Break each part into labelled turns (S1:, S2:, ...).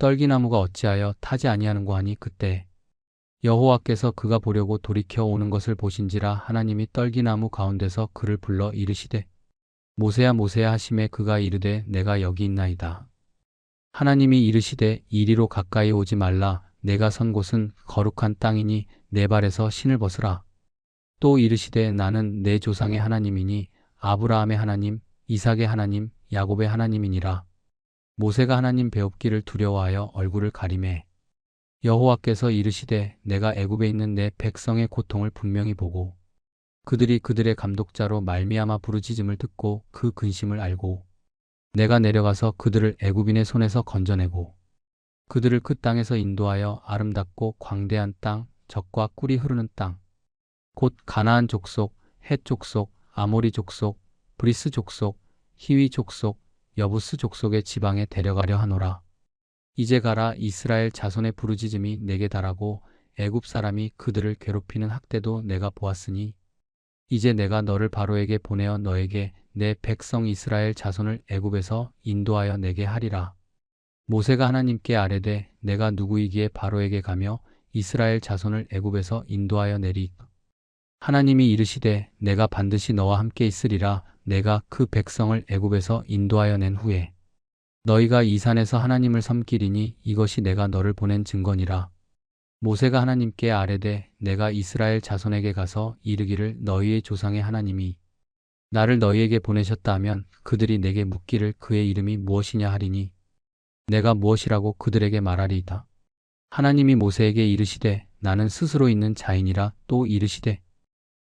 S1: 떨기나무가 어찌하여 타지 아니하는고 하니 그때 여호와께서 그가 보려고 돌이켜 오는 것을 보신지라 하나님이 떨기나무 가운데서 그를 불러 이르시되 모세야 모세야 하심에 그가 이르되 내가 여기 있나이다. 하나님이 이르시되 이리로 가까이 오지 말라 내가 선 곳은 거룩한 땅이니 내 발에서 신을 벗으라. 또 이르시되 나는 내 조상의 하나님이니 아브라함의 하나님, 이삭의 하나님, 야곱의 하나님이니라. 모세가 하나님 배웁기를 두려워하여 얼굴을 가리매 여호와께서 이르시되 내가 애굽에 있는 내 백성의 고통을 분명히 보고 그들이 그들의 감독자로 말미암아 부르짖음을 듣고 그 근심을 알고 내가 내려가서 그들을 애굽인의 손에서 건져내고 그들을 그 땅에서 인도하여 아름답고 광대한 땅 적과 꿀이 흐르는 땅 곧 가나안 족속, 헷 족속, 아모리 족속, 브리스 족속, 히위 족속, 여부스 족속의 지방에 데려가려 하노라. 이제 가라 이스라엘 자손의 부르짖음이 내게 달하고 애굽 사람이 그들을 괴롭히는 학대도 내가 보았으니 이제 내가 너를 바로에게 보내어 너에게 내 백성 이스라엘 자손을 애굽에서 인도하여 내게 하리라. 모세가 하나님께 아뢰되 내가 누구이기에 바로에게 가며 이스라엘 자손을 애굽에서 인도하여 내리 하나님이 이르시되 내가 반드시 너와 함께 있으리라. 내가 그 백성을 애굽에서 인도하여 낸 후에 너희가 이 산에서 하나님을 섬기리니 이것이 내가 너를 보낸 증거니라. 모세가 하나님께 아뢰되 내가 이스라엘 자손에게 가서 이르기를 너희의 조상의 하나님이 나를 너희에게 보내셨다 하면 그들이 내게 묻기를 그의 이름이 무엇이냐 하리니 내가 무엇이라고 그들에게 말하리이다. 하나님이 모세에게 이르시되 나는 스스로 있는 자이니라 또 이르시되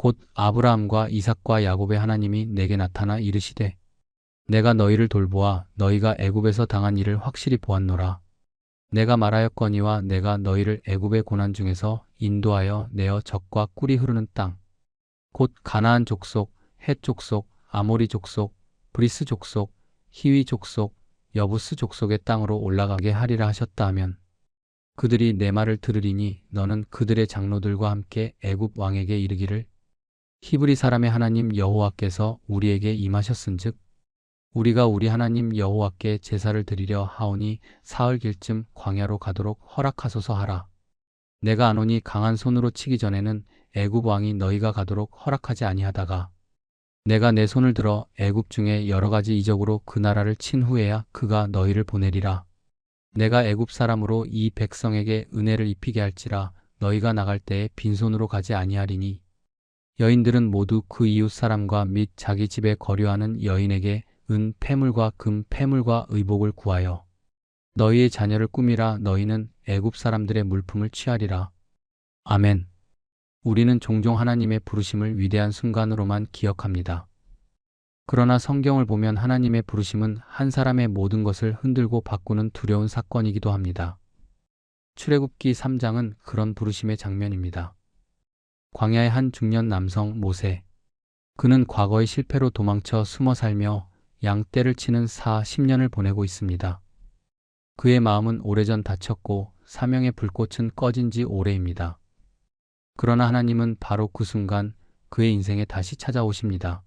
S1: 곧 아브라함과 이삭과 야곱의 하나님이 내게 나타나 이르시되 내가 너희를 돌보아 너희가 애굽에서 당한 일을 확실히 보았노라. 내가 말하였거니와 내가 너희를 애굽의 고난 중에서 인도하여 내어 적과 꿀이 흐르는 땅 곧 가나안 족속, 헷 족속, 아모리 족속, 브리스 족속, 히위 족속, 여부스 족속의 땅으로 올라가게 하리라 하셨다 하면 그들이 내 말을 들으리니 너는 그들의 장로들과 함께 애굽 왕에게 이르기를 히브리 사람의 하나님 여호와께서 우리에게 임하셨은즉 우리가 우리 하나님 여호와께 제사를 드리려 하오니 사흘 길쯤 광야로 가도록 허락하소서 하라. 내가 아노니 강한 손으로 치기 전에는 애굽 왕이 너희가 가도록 허락하지 아니하다가 내가 내 손을 들어 애굽 중에 여러 가지 이적으로 그 나라를 친 후에야 그가 너희를 보내리라. 내가 애굽 사람으로 이 백성에게 은혜를 입히게 할지라 너희가 나갈 때에 빈손으로 가지 아니하리니 여인들은 모두 그 이웃 사람과 및 자기 집에 거류하는 여인에게 은 패물과 금 패물과 의복을 구하여 너희의 자녀를 꾸미라 너희는 애굽 사람들의 물품을 취하리라. 아멘. 우리는 종종 하나님의 부르심을 위대한 순간으로만 기억합니다. 그러나 성경을 보면 하나님의 부르심은 한 사람의 모든 것을 흔들고 바꾸는 두려운 사건이기도 합니다. 출애굽기 3장은 그런 부르심의 장면입니다. 광야의 한 중년 남성 모세. 그는 과거의 실패로 도망쳐 숨어 살며 양떼를 치는 4, 10년을 보내고 있습니다. 그의 마음은 오래전 닫혔고 사명의 불꽃은 꺼진 지 오래입니다. 그러나 하나님은 바로 그 순간 그의 인생에 다시 찾아오십니다.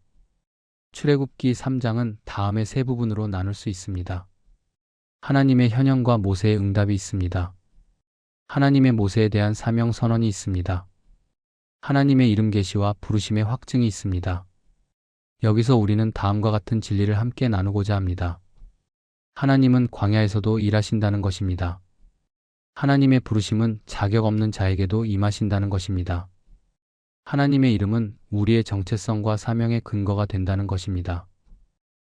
S1: 출애굽기 3장은 다음의 세 부분으로 나눌 수 있습니다. 하나님의 현현과 모세의 응답이 있습니다. 하나님의 모세에 대한 사명 선언이 있습니다. 하나님의 이름 계시와 부르심의 확증이 있습니다. 여기서 우리는 다음과 같은 진리를 함께 나누고자 합니다. 하나님은 광야에서도 일하신다는 것입니다. 하나님의 부르심은 자격 없는 자에게도 임하신다는 것입니다. 하나님의 이름은 우리의 정체성과 사명의 근거가 된다는 것입니다.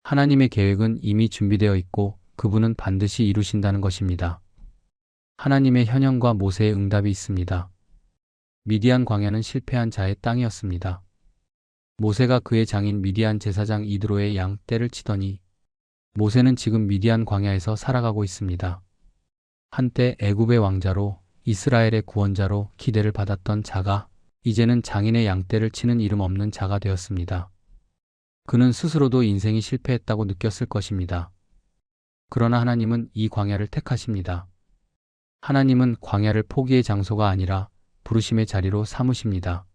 S1: 하나님의 계획은 이미 준비되어 있고 그분은 반드시 이루신다는 것입니다. 하나님의 현현과 모세의 응답이 있습니다. 미디안 광야는 실패한 자의 땅이었습니다. 모세가 그의 장인 미디안 제사장 이드로의 양 떼를 치더니 모세는 지금 미디안 광야에서 살아가고 있습니다. 한때 애굽의 왕자로 이스라엘의 구원자로 기대를 받았던 자가 이제는 장인의 양떼를 치는 이름 없는 자가 되었습니다. 그는 스스로도 인생이 실패했다고 느꼈을 것입니다. 그러나 하나님은 이 광야를 택하십니다. 하나님은 광야를 포기의 장소가 아니라 부르심의 자리로 삼으십니다.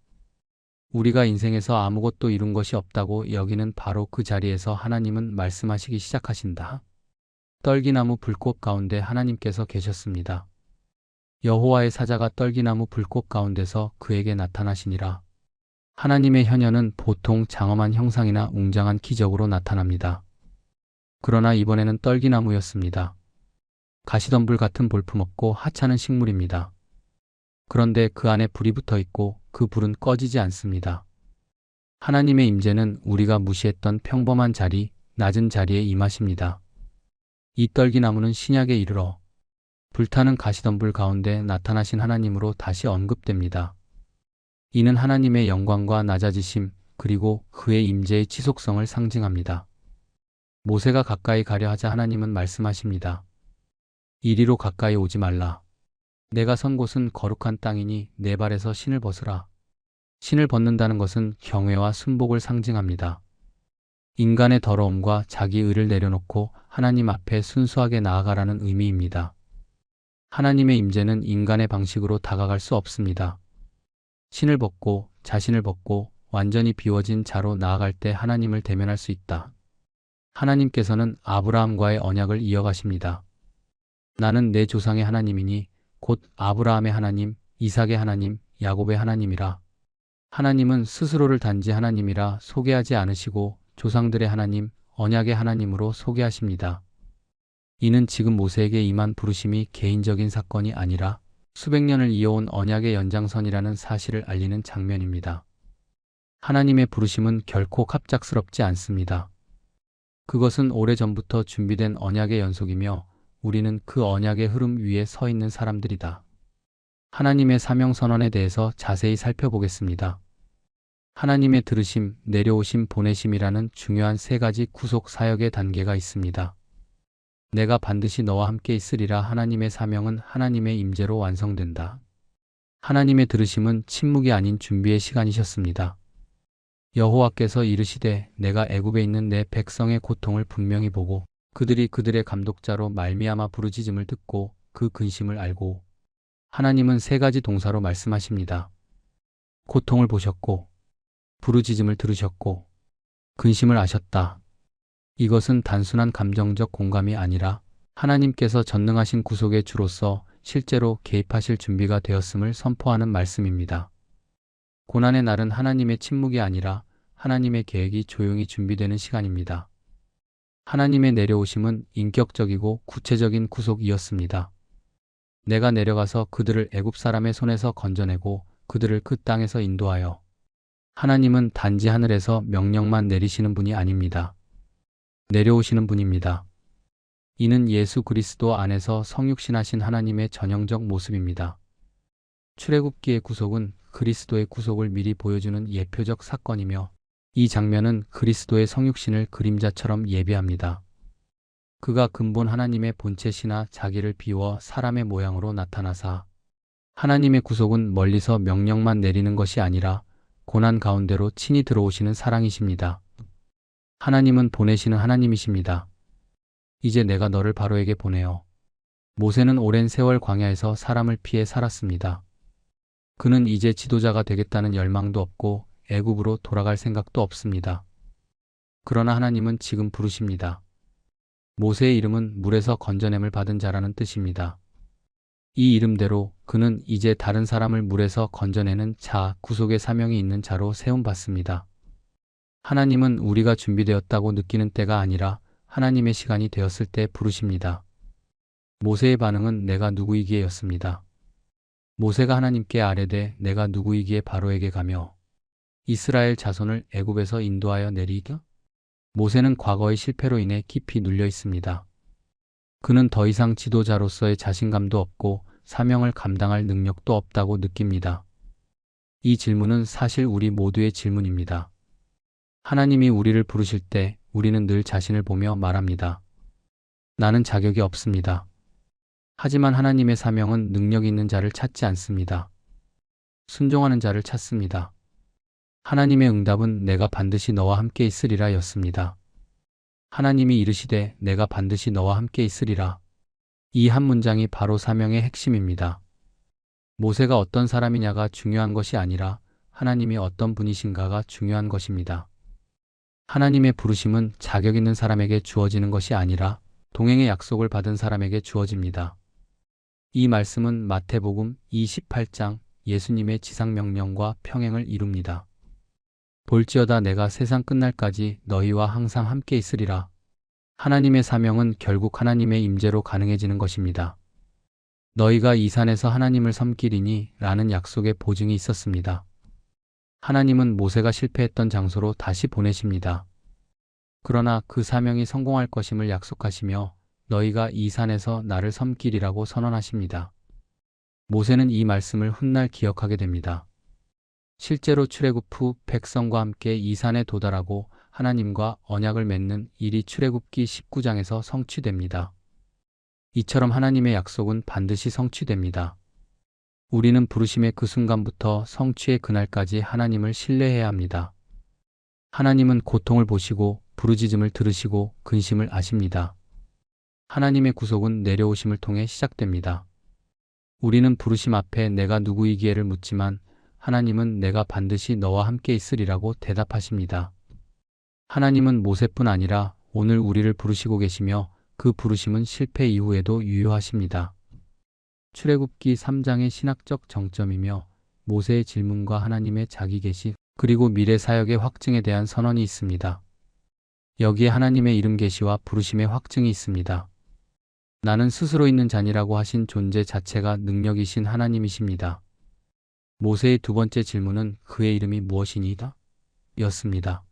S1: 우리가 인생에서 아무것도 이룬 것이 없다고 여기는 바로 그 자리에서 하나님은 말씀하시기 시작하신다. 떨기나무 불꽃 가운데 하나님께서 계셨습니다. 여호와의 사자가 떨기나무 불꽃 가운데서 그에게 나타나시니라. 하나님의 현현은 보통 장엄한 형상이나 웅장한 기적으로 나타납니다. 그러나 이번에는 떨기나무였습니다. 가시덤불 같은 볼품없고 하찮은 식물입니다. 그런데 그 안에 불이 붙어 있고 그 불은 꺼지지 않습니다. 하나님의 임재는 우리가 무시했던 평범한 자리, 낮은 자리에 임하십니다. 이 떨기나무는 신약에 이르러 불타는 가시덤불 가운데 나타나신 하나님으로 다시 언급됩니다. 이는 하나님의 영광과 낮아지심 그리고 그의 임재의 지속성을 상징합니다. 모세가 가까이 가려 하자 하나님은 말씀하십니다. 이리로 가까이 오지 말라. 내가 선 곳은 거룩한 땅이니 내 발에서 신을 벗으라. 신을 벗는다는 것은 경외와 순복을 상징합니다. 인간의 더러움과 자기 의를 내려놓고 하나님 앞에 순수하게 나아가라는 의미입니다. 하나님의 임재는 인간의 방식으로 다가갈 수 없습니다. 신을 벗고 자신을 벗고 완전히 비워진 자로 나아갈 때 하나님을 대면할 수 있다. 하나님께서는 아브라함과의 언약을 이어가십니다. 나는 내 조상의 하나님이니 곧 아브라함의 하나님, 이삭의 하나님, 야곱의 하나님이라. 하나님은 스스로를 단지 하나님이라 소개하지 않으시고 조상들의 하나님, 언약의 하나님으로 소개하십니다. 이는 지금 모세에게 임한 부르심이 개인적인 사건이 아니라 수백 년을 이어온 언약의 연장선이라는 사실을 알리는 장면입니다. 하나님의 부르심은 결코 갑작스럽지 않습니다. 그것은 오래전부터 준비된 언약의 연속이며 우리는 그 언약의 흐름 위에 서 있는 사람들이다. 하나님의 사명 선언에 대해서 자세히 살펴보겠습니다. 하나님의 들으심, 내려오심, 보내심이라는 중요한 세 가지 구속 사역의 단계가 있습니다. 내가 반드시 너와 함께 있으리라 하나님의 사명은 하나님의 임재로 완성된다. 하나님의 들으심은 침묵이 아닌 준비의 시간이셨습니다. 여호와께서 이르시되 내가 애굽에 있는 내 백성의 고통을 분명히 보고 그들이 그들의 감독자로 말미암아 부르짖음을 듣고 그 근심을 알고 하나님은 세 가지 동사로 말씀하십니다. 고통을 보셨고 부르짖음을 들으셨고 근심을 아셨다. 이것은 단순한 감정적 공감이 아니라 하나님께서 전능하신 구속의 주로서 실제로 개입하실 준비가 되었음을 선포하는 말씀입니다. 고난의 날은 하나님의 침묵이 아니라 하나님의 계획이 조용히 준비되는 시간입니다. 하나님의 내려오심은 인격적이고 구체적인 구속이었습니다. 내가 내려가서 그들을 애굽 사람의 손에서 건져내고 그들을 그 땅에서 인도하여 하나님은 단지 하늘에서 명령만 내리시는 분이 아닙니다. 내려오시는 분입니다. 이는 예수 그리스도 안에서 성육신하신 하나님의 전형적 모습입니다. 출애굽기의 구속은 그리스도의 구속을 미리 보여주는 예표적 사건이며 이 장면은 그리스도의 성육신을 그림자처럼 예비합니다. 그가 근본 하나님의 본체시나 자기를 비워 사람의 모양으로 나타나사 하나님의 구속은 멀리서 명령만 내리는 것이 아니라 고난 가운데로 친히 들어오시는 사랑이십니다. 하나님은 보내시는 하나님이십니다. 이제 내가 너를 바로에게 보내어. 모세는 오랜 세월 광야에서 사람을 피해 살았습니다. 그는 이제 지도자가 되겠다는 열망도 없고 애굽으로 돌아갈 생각도 없습니다. 그러나 하나님은 지금 부르십니다. 모세의 이름은 물에서 건져냄을 받은 자라는 뜻입니다. 이 이름대로 그는 이제 다른 사람을 물에서 건져내는 자, 구속의 사명이 있는 자로 세움받습니다. 하나님은 우리가 준비되었다고 느끼는 때가 아니라 하나님의 시간이 되었을 때 부르십니다. 모세의 반응은 내가 누구이기에 였습니다. 모세가 하나님께 아뢰되 내가 누구이기에 바로에게 가며 이스라엘 자손을 애굽에서 인도하여 내리이다? 모세는 과거의 실패로 인해 깊이 눌려 있습니다. 그는 더 이상 지도자로서의 자신감도 없고 사명을 감당할 능력도 없다고 느낍니다. 이 질문은 사실 우리 모두의 질문입니다. 하나님이 우리를 부르실 때 우리는 늘 자신을 보며 말합니다. 나는 자격이 없습니다. 하지만 하나님의 사명은 능력 있는 자를 찾지 않습니다. 순종하는 자를 찾습니다. 하나님의 응답은 내가 반드시 너와 함께 있으리라 였습니다. 하나님이 이르시되 내가 반드시 너와 함께 있으리라. 이 한 문장이 바로 사명의 핵심입니다. 모세가 어떤 사람이냐가 중요한 것이 아니라 하나님이 어떤 분이신가가 중요한 것입니다. 하나님의 부르심은 자격 있는 사람에게 주어지는 것이 아니라 동행의 약속을 받은 사람에게 주어집니다. 이 말씀은 마태복음 28장 예수님의 지상명령과 평행을 이룹니다. 볼지어다 내가 세상 끝날까지 너희와 항상 함께 있으리라. 하나님의 사명은 결국 하나님의 임재로 가능해지는 것입니다. 너희가 이 산에서 하나님을 섬기리니 라는 약속의 보증이 있었습니다. 하나님은 모세가 실패했던 장소로 다시 보내십니다. 그러나 그 사명이 성공할 것임을 약속하시며 너희가 이 산에서 나를 섬기리라고 선언하십니다. 모세는 이 말씀을 훗날 기억하게 됩니다. 실제로 출애굽 후 백성과 함께 이 산에 도달하고 하나님과 언약을 맺는 일이 출애굽기 19장에서 성취됩니다. 이처럼 하나님의 약속은 반드시 성취됩니다. 우리는 부르심의 그 순간부터 성취의 그날까지 하나님을 신뢰해야 합니다. 하나님은 고통을 보시고 부르짖음을 들으시고 근심을 아십니다. 하나님의 구속은 내려오심을 통해 시작됩니다. 우리는 부르심 앞에 내가 누구이기에를 묻지만 하나님은 내가 반드시 너와 함께 있으리라고 대답하십니다. 하나님은 모세뿐 아니라 오늘 우리를 부르시고 계시며 그 부르심은 실패 이후에도 유효하십니다. 출애굽기 3장의 신학적 정점이며 모세의 질문과 하나님의 자기 계시 그리고 미래 사역의 확증에 대한 선언이 있습니다. 여기에 하나님의 이름 계시와 부르심의 확증이 있습니다. 나는 스스로 있는 잔이라고 하신 존재 자체가 능력이신 하나님이십니다. 모세의 두 번째 질문은 그의 이름이 무엇이니이다? 였습니다.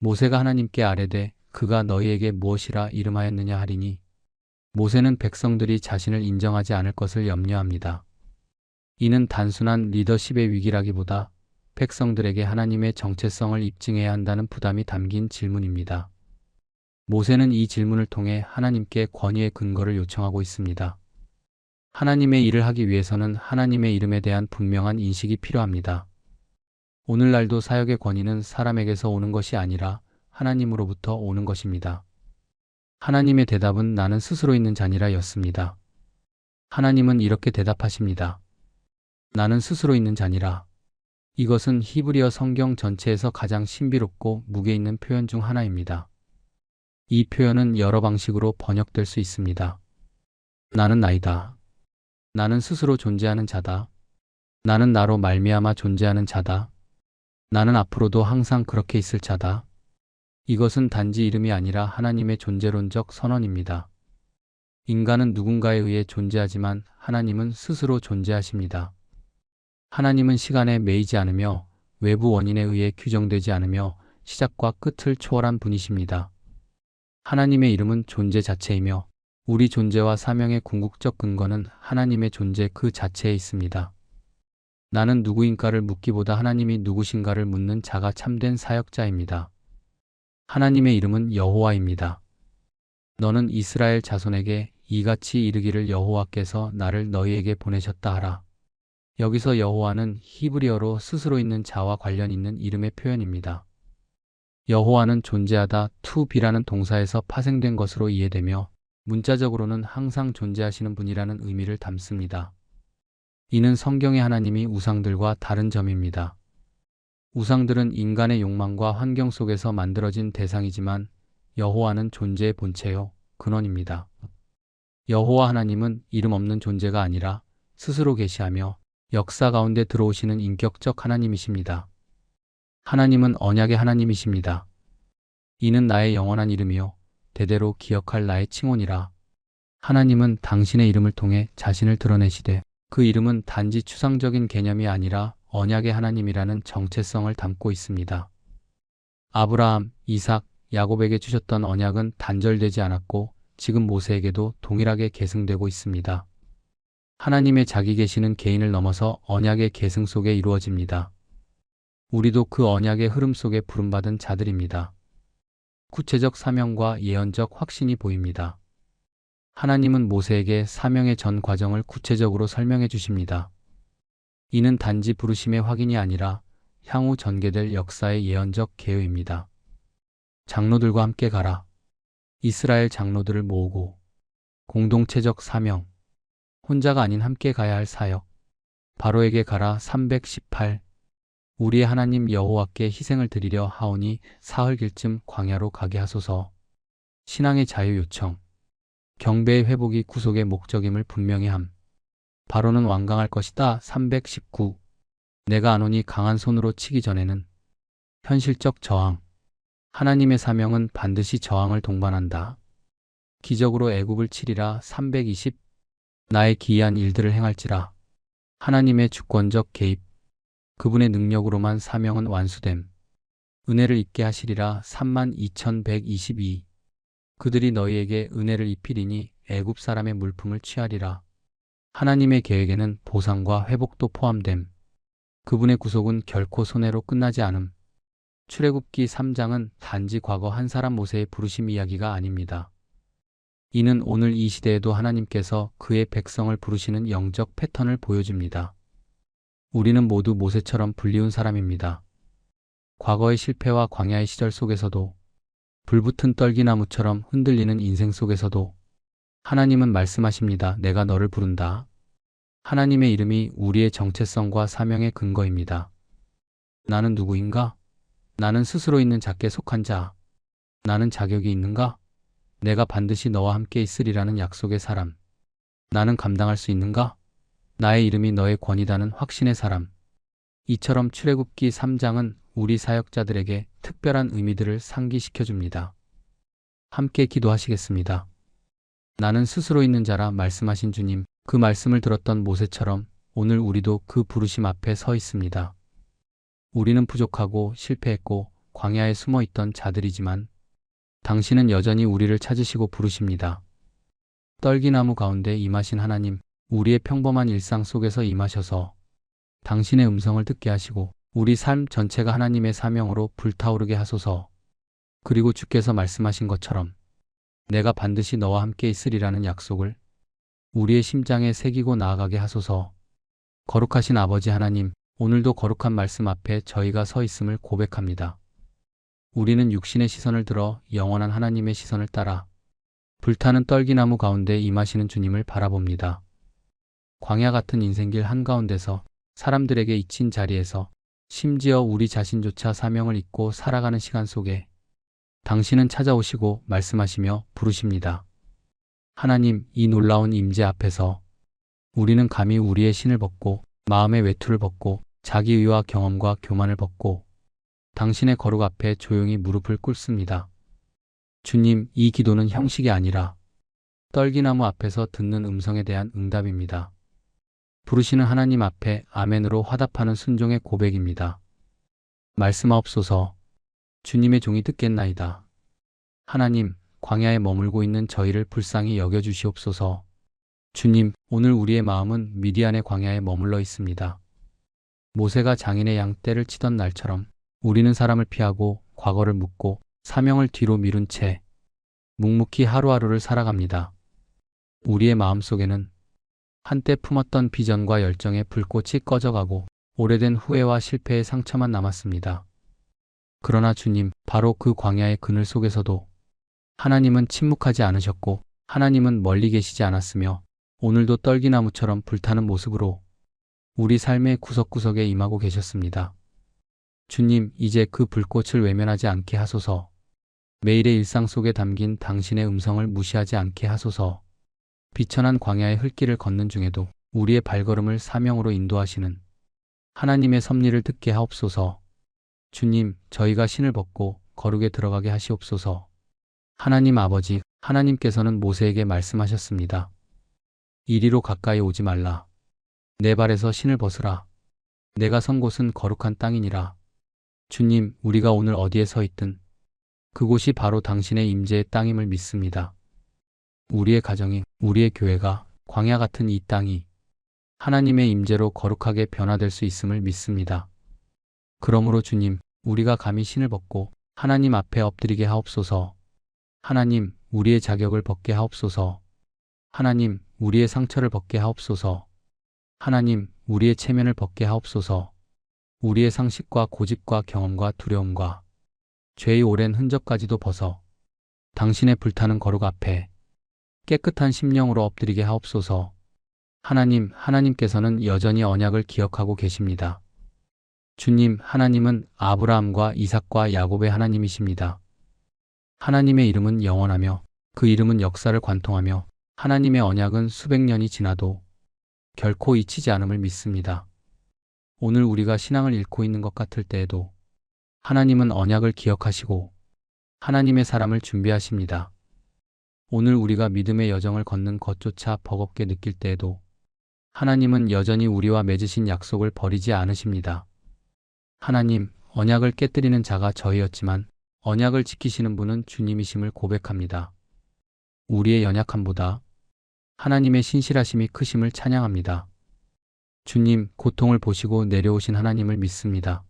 S1: 모세가 하나님께 아뢰되 그가 너희에게 무엇이라 이름하였느냐 하리니 모세는 백성들이 자신을 인정하지 않을 것을 염려합니다. 이는 단순한 리더십의 위기라기보다 백성들에게 하나님의 정체성을 입증해야 한다는 부담이 담긴 질문입니다. 모세는 이 질문을 통해 하나님께 권위의 근거를 요청하고 있습니다. 하나님의 일을 하기 위해서는 하나님의 이름에 대한 분명한 인식이 필요합니다. 오늘날도 사역의 권위는 사람에게서 오는 것이 아니라 하나님으로부터 오는 것입니다. 하나님의 대답은 나는 스스로 있는 자니라 였습니다. 하나님은 이렇게 대답하십니다. 나는 스스로 있는 자니라. 이것은 히브리어 성경 전체에서 가장 신비롭고 무게 있는 표현 중 하나입니다. 이 표현은 여러 방식으로 번역될 수 있습니다. 나는 나이다. 나는 스스로 존재하는 자다. 나는 나로 말미암아 존재하는 자다. 나는 앞으로도 항상 그렇게 있을 자다. 이것은 단지 이름이 아니라 하나님의 존재론적 선언입니다. 인간은 누군가에 의해 존재하지만 하나님은 스스로 존재하십니다. 하나님은 시간에 매이지 않으며 외부 원인에 의해 규정되지 않으며 시작과 끝을 초월한 분이십니다. 하나님의 이름은 존재 자체이며 우리 존재와 사명의 궁극적 근거는 하나님의 존재 그 자체에 있습니다. 나는 누구인가를 묻기보다 하나님이 누구신가를 묻는 자가 참된 사역자입니다. 하나님의 이름은 여호와입니다. 너는 이스라엘 자손에게 이같이 이르기를 여호와께서 나를 너희에게 보내셨다 하라. 여기서 여호와는 히브리어로 스스로 있는 자와 관련 있는 이름의 표현입니다. 여호와는 존재하다 투비라는 동사에서 파생된 것으로 이해되며 문자적으로는 항상 존재하시는 분이라는 의미를 담습니다. 이는 성경의 하나님이 우상들과 다른 점입니다. 우상들은 인간의 욕망과 환경 속에서 만들어진 대상이지만 여호와는 존재의 본체요 근원입니다. 여호와 하나님은 이름 없는 존재가 아니라 스스로 계시하며 역사 가운데 들어오시는 인격적 하나님이십니다. 하나님은 언약의 하나님이십니다. 이는 나의 영원한 이름이요 대대로 기억할 나의 칭혼이라. 하나님은 당신의 이름을 통해 자신을 드러내시되 그 이름은 단지 추상적인 개념이 아니라 언약의 하나님이라는 정체성을 담고 있습니다. 아브라함, 이삭, 야곱에게 주셨던 언약은 단절되지 않았고 지금 모세에게도 동일하게 계승되고 있습니다. 하나님의 자기 계시는 개인을 넘어서 언약의 계승 속에 이루어집니다. 우리도 그 언약의 흐름 속에 부름받은 자들입니다. 구체적 사명과 예언적 확신이 보입니다. 하나님은 모세에게 사명의 전 과정을 구체적으로 설명해 주십니다. 이는 단지 부르심의 확인이 아니라 향후 전개될 역사의 예언적 개요입니다. 장로들과 함께 가라. 이스라엘 장로들을 모으고 공동체적 사명, 혼자가 아닌 함께 가야 할 사역. 바로에게 가라 318. 우리의 하나님 여호와께 희생을 드리려 하오니 사흘 길쯤 광야로 가게 하소서. 신앙의 자유 요청. 경배의 회복이 구속의 목적임을 분명히 함. 바로는 완강할 것이다. 319. 내가 안 오니 강한 손으로 치기 전에는 현실적 저항. 하나님의 사명은 반드시 저항을 동반한다. 기적으로 애굽을 치리라 320. 나의 기이한 일들을 행할지라. 하나님의 주권적 개입. 그분의 능력으로만 사명은 완수됨. 은혜를 입게 하시리라 32,122. 그들이 너희에게 은혜를 입히리니 애굽 사람의 물품을 취하리라. 하나님의 계획에는 보상과 회복도 포함됨. 그분의 구속은 결코 손해로 끝나지 않음. 출애굽기 3장은 단지 과거 한 사람 모세의 부르심 이야기가 아닙니다. 이는 오늘 이 시대에도 하나님께서 그의 백성을 부르시는 영적 패턴을 보여줍니다. 우리는 모두 모세처럼 불리운 사람입니다. 과거의 실패와 광야의 시절 속에서도 불붙은 떨기나무처럼 흔들리는 인생 속에서도 하나님은 말씀하십니다. 내가 너를 부른다. 하나님의 이름이 우리의 정체성과 사명의 근거입니다. 나는 누구인가? 나는 스스로 있는 자께 속한 자. 나는 자격이 있는가? 내가 반드시 너와 함께 있으리라는 약속의 사람. 나는 감당할 수 있는가? 나의 이름이 너의 권이다는 확신의 사람. 이처럼 출애굽기 3장은 우리 사역자들에게 특별한 의미들을 상기시켜 줍니다. 함께 기도하시겠습니다. 나는 스스로 있는 자라 말씀하신 주님, 그 말씀을 들었던 모세처럼 오늘 우리도 그 부르심 앞에 서 있습니다. 우리는 부족하고 실패했고 광야에 숨어 있던 자들이지만 당신은 여전히 우리를 찾으시고 부르십니다. 떨기나무 가운데 임하신 하나님, 우리의 평범한 일상 속에서 임하셔서 당신의 음성을 듣게 하시고 우리 삶 전체가 하나님의 사명으로 불타오르게 하소서. 그리고 주께서 말씀하신 것처럼 내가 반드시 너와 함께 있으리라는 약속을 우리의 심장에 새기고 나아가게 하소서. 거룩하신 아버지 하나님, 오늘도 거룩한 말씀 앞에 저희가 서 있음을 고백합니다. 우리는 육신의 시선을 들어 영원한 하나님의 시선을 따라 불타는 떨기나무 가운데 임하시는 주님을 바라봅니다. 광야 같은 인생길 한가운데서 사람들에게 잊힌 자리에서 심지어 우리 자신조차 사명을 잊고 살아가는 시간 속에 당신은 찾아오시고 말씀하시며 부르십니다. 하나님, 이 놀라운 임재 앞에서 우리는 감히 우리의 신을 벗고 마음의 외투를 벗고 자기 의와 경험과 교만을 벗고 당신의 거룩 앞에 조용히 무릎을 꿇습니다. 주님, 이 기도는 형식이 아니라 떨기나무 앞에서 듣는 음성에 대한 응답입니다. 부르시는 하나님 앞에 아멘으로 화답하는 순종의 고백입니다. 말씀하옵소서, 주님의 종이 듣겠나이다. 하나님, 광야에 머물고 있는 저희를 불쌍히 여겨주시옵소서. 주님, 오늘 우리의 마음은 미디안의 광야에 머물러 있습니다. 모세가 장인의 양 떼를 치던 날처럼 우리는 사람을 피하고 과거를 묻고 사명을 뒤로 미룬 채 묵묵히 하루하루를 살아갑니다. 우리의 마음 속에는 한때 품었던 비전과 열정의 불꽃이 꺼져가고 오래된 후회와 실패의 상처만 남았습니다. 그러나 주님, 바로 그 광야의 그늘 속에서도 하나님은 침묵하지 않으셨고 하나님은 멀리 계시지 않았으며 오늘도 떨기나무처럼 불타는 모습으로 우리 삶의 구석구석에 임하고 계셨습니다. 주님, 이제 그 불꽃을 외면하지 않게 하소서. 매일의 일상 속에 담긴 당신의 음성을 무시하지 않게 하소서. 비천한 광야의 흘길을 걷는 중에도 우리의 발걸음을 사명으로 인도하시는 하나님의 섭리를 듣게 하옵소서. 주님, 저희가 신을 벗고 거룩에 들어가게 하시옵소서. 하나님 아버지, 하나님께서는 모세에게 말씀하셨습니다. 이리로 가까이 오지 말라. 내 발에서 신을 벗으라. 내가 선 곳은 거룩한 땅이니라. 주님, 우리가 오늘 어디에 서 있든 그곳이 바로 당신의 임재의 땅임을 믿습니다. 우리의 가정이, 우리의 교회가 광야 같은 이 땅이 하나님의 임재로 거룩하게 변화될 수 있음을 믿습니다. 그러므로 주님, 우리가 감히 신을 벗고 하나님 앞에 엎드리게 하옵소서. 하나님, 우리의 자격을 벗게 하옵소서. 하나님, 우리의 상처를 벗게 하옵소서. 하나님, 우리의 체면을 벗게 하옵소서. 우리의 상식과 고집과 경험과 두려움과 죄의 오랜 흔적까지도 벗어 당신의 불타는 거룩 앞에 깨끗한 심령으로 엎드리게 하옵소서. 하나님, 하나님께서는 여전히 언약을 기억하고 계십니다. 주님, 하나님은 아브라함과 이삭과 야곱의 하나님이십니다. 하나님의 이름은 영원하며 그 이름은 역사를 관통하며 하나님의 언약은 수백 년이 지나도 결코 잊히지 않음을 믿습니다. 오늘 우리가 신앙을 잃고 있는 것 같을 때에도 하나님은 언약을 기억하시고 하나님의 사람을 준비하십니다. 오늘 우리가 믿음의 여정을 걷는 것조차 버겁게 느낄 때에도 하나님은 여전히 우리와 맺으신 약속을 버리지 않으십니다. 하나님, 언약을 깨뜨리는 자가 저희였지만 언약을 지키시는 분은 주님이심을 고백합니다. 우리의 연약함보다 하나님의 신실하심이 크심을 찬양합니다. 주님, 고통을 보시고 내려오신 하나님을 믿습니다.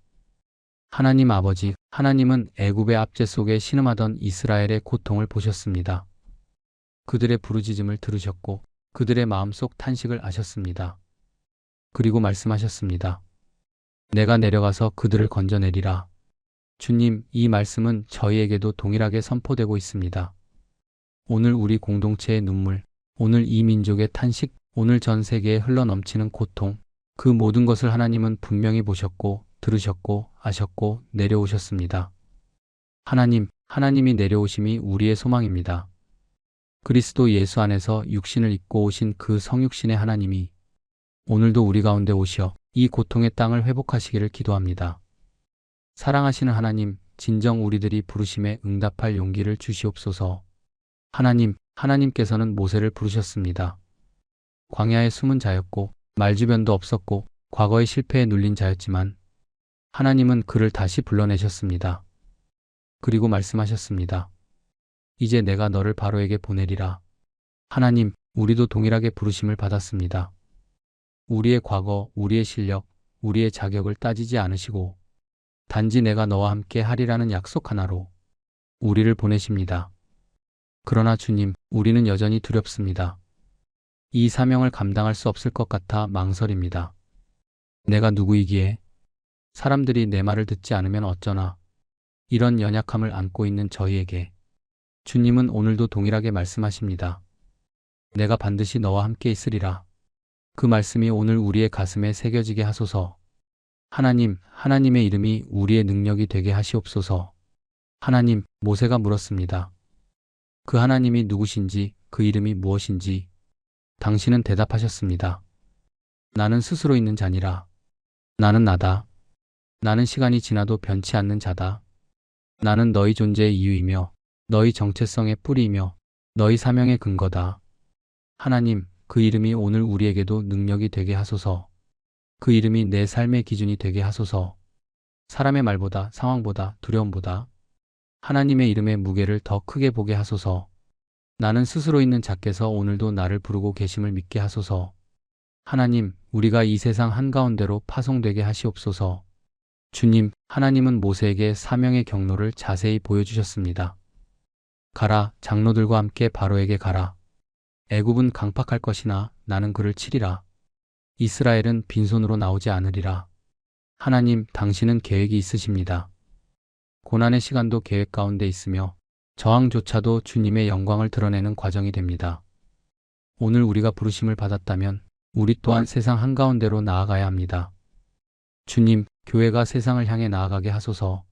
S1: 하나님 아버지, 하나님은 애굽의 압제 속에 신음하던 이스라엘의 고통을 보셨습니다. 그들의 부르짖음을 들으셨고 그들의 마음속 탄식을 아셨습니다. 그리고 말씀하셨습니다. 내가 내려가서 그들을 건져내리라. 주님, 이 말씀은 저희에게도 동일하게 선포되고 있습니다. 오늘 우리 공동체의 눈물, 오늘 이 민족의 탄식, 오늘 전 세계에 흘러넘치는 고통, 그 모든 것을 하나님은 분명히 보셨고, 들으셨고, 아셨고, 내려오셨습니다. 하나님, 하나님이 내려오심이 우리의 소망입니다. 그리스도 예수 안에서 육신을 입고 오신 그 성육신의 하나님이 오늘도 우리 가운데 오시어 이 고통의 땅을 회복하시기를 기도합니다. 사랑하시는 하나님, 진정 우리들이 부르심에 응답할 용기를 주시옵소서. 하나님, 하나님께서는 모세를 부르셨습니다. 광야에 숨은 자였고 말주변도 없었고 과거의 실패에 눌린 자였지만 하나님은 그를 다시 불러내셨습니다. 그리고 말씀하셨습니다. 이제 내가 너를 바로에게 보내리라. 하나님, 우리도 동일하게 부르심을 받았습니다. 우리의 과거, 우리의 실력, 우리의 자격을 따지지 않으시고 단지 내가 너와 함께 하리라는 약속 하나로 우리를 보내십니다. 그러나 주님, 우리는 여전히 두렵습니다. 이 사명을 감당할 수 없을 것 같아 망설입니다. 내가 누구이기에 사람들이 내 말을 듣지 않으면 어쩌나 이런 연약함을 안고 있는 저희에게 주님은 오늘도 동일하게 말씀하십니다. 내가 반드시 너와 함께 있으리라. 그 말씀이 오늘 우리의 가슴에 새겨지게 하소서. 하나님, 하나님의 이름이 우리의 능력이 되게 하시옵소서. 하나님, 모세가 물었습니다. 그 하나님이 누구신지, 그 이름이 무엇인지, 당신은 대답하셨습니다. 나는 스스로 있는 자니라. 나는 나다. 나는 시간이 지나도 변치 않는 자다. 나는 너희 존재의 이유이며, 너희 정체성의 뿌리이며, 너희 사명의 근거다. 하나님, 그 이름이 오늘 우리에게도 능력이 되게 하소서. 그 이름이 내 삶의 기준이 되게 하소서. 사람의 말보다, 상황보다, 두려움보다, 하나님의 이름의 무게를 더 크게 보게 하소서. 나는 스스로 있는 자께서 오늘도 나를 부르고 계심을 믿게 하소서. 하나님, 우리가 이 세상 한가운데로 파송되게 하시옵소서. 주님, 하나님은 모세에게 사명의 경로를 자세히 보여주셨습니다. 가라, 장로들과 함께 바로에게 가라. 애굽은 강팍할 것이나 나는 그를 치리라. 이스라엘은 빈손으로 나오지 않으리라. 하나님, 당신은 계획이 있으십니다. 고난의 시간도 계획 가운데 있으며 저항조차도 주님의 영광을 드러내는 과정이 됩니다. 오늘 우리가 부르심을 받았다면 우리 또한 세상 한가운데로 나아가야 합니다. 주님, 교회가 세상을 향해 나아가게 하소서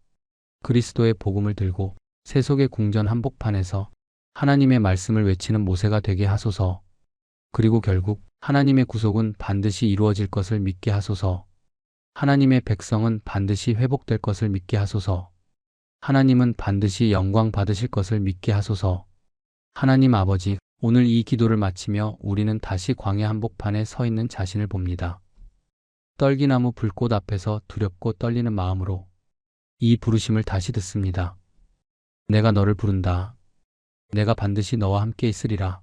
S1: 그리스도의 복음을 들고 세속의 궁전 한복판에서 하나님의 말씀을 외치는 모세가 되게 하소서 그리고 결국 하나님의 구속은 반드시 이루어질 것을 믿게 하소서 하나님의 백성은 반드시 회복될 것을 믿게 하소서 하나님은 반드시 영광 받으실 것을 믿게 하소서. 하나님 아버지, 오늘 이 기도를 마치며 우리는 다시 광야 한복판에 서 있는 자신을 봅니다. 떨기나무 불꽃 앞에서 두렵고 떨리는 마음으로 이 부르심을 다시 듣습니다. 내가 너를 부른다. 내가 반드시 너와 함께 있으리라.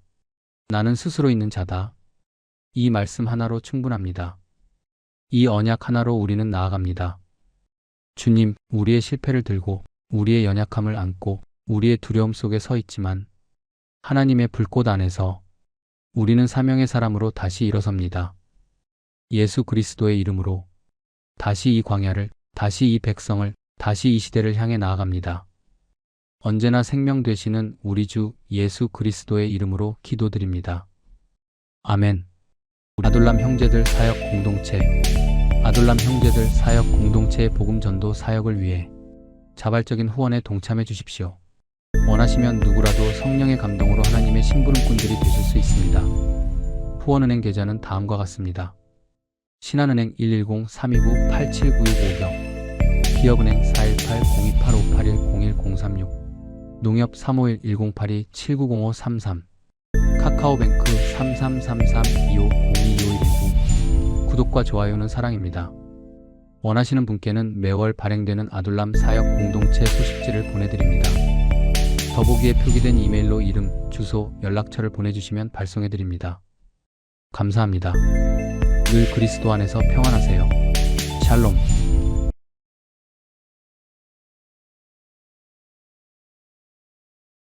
S1: 나는 스스로 있는 자다. 이 말씀 하나로 충분합니다. 이 언약 하나로 우리는 나아갑니다. 주님, 우리의 실패를 들고 우리의 연약함을 안고 우리의 두려움 속에 서 있지만 하나님의 불꽃 안에서 우리는 사명의 사람으로 다시 일어섭니다. 예수 그리스도의 이름으로 다시 이 광야를, 다시 이 백성을, 다시 이 시대를 향해 나아갑니다. 언제나 생명 되시는 우리 주 예수 그리스도의 이름으로 기도드립니다. 아멘. 아둘람 형제들 사역 공동체 아둘람 형제들 사역 공동체의 복음 전도 사역을 위해 자발적인 후원에 동참해 주십시오. 원하시면 누구라도 성령의 감동으로 하나님의 심부름꾼들이 되실 수 있습니다. 후원은행 계좌는 다음과 같습니다. 신한은행 110-329-8796경 기업은행 418-028581-0136 농협 351-1082-790533 카카오뱅크 3333-2502-2519 구독과 좋아요는 사랑입니다. 원하시는 분께는 매월 발행되는 아둘람 사역 공동체 소식지를 보내드립니다. 더보기에 표기된 이메일로 이름, 주소, 연락처를 보내주시면 발송해드립니다. 감사합니다. 늘 그리스도 안에서 평안하세요. 샬롬.